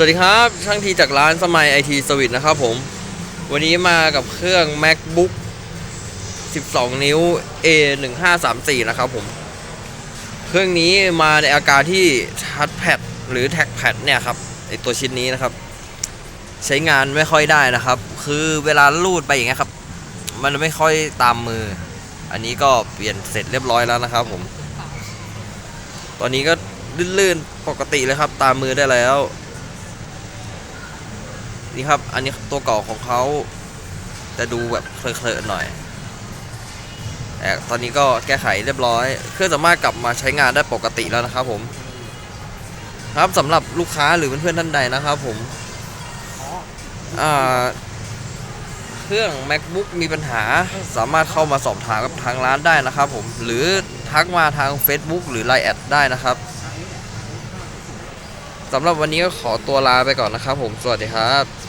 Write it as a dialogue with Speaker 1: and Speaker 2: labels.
Speaker 1: สวัสดีครับ ช่างทีจากร้านสมัยไอทีสวิตนะครับผม วันนี้มากับเครื่อง macbook 12 นิ้ว a 1 5 3 4นะครับผม เครื่องนี้มาในอาการที่ทัชแพดหรือแท็กแพดเนี่ยครับไอตัวชิ้นนี้นะครับ ใช้งานไม่ค่อยได้นะครับ คือเวลาลูดไปอย่างเงี้ยครับ มันไม่ค่อยตามมือ อันนี้ก็เปลี่ยนเสร็จเรียบร้อยแล้วนะครับผม ตอนนี้ก็ลื่นๆปกติเลยครับ ตามมือได้แล้ว นี่ครับ อันนี้ตัวเก่าของเขาจะดูแบบเคลอะๆหน่อยแต่ตอนนี้ก็แก้ไขเรียบร้อย เครื่องสามารถกลับมาใช้งานได้ปกติแล้วนะครับผม ครับสำหรับลูกค้าหรือเพื่อนๆท่านใดนะครับผมเครื่อง macbook มีปัญหาสามารถเข้ามาสอบถามกับทางร้านได้นะครับผม หรือทักมาทาง Facebook หรือ Line แอดได้นะครับ สำหรับวันนี้ก็ขอตัวลาไปก่อนนะครับผม สวัสดีครับ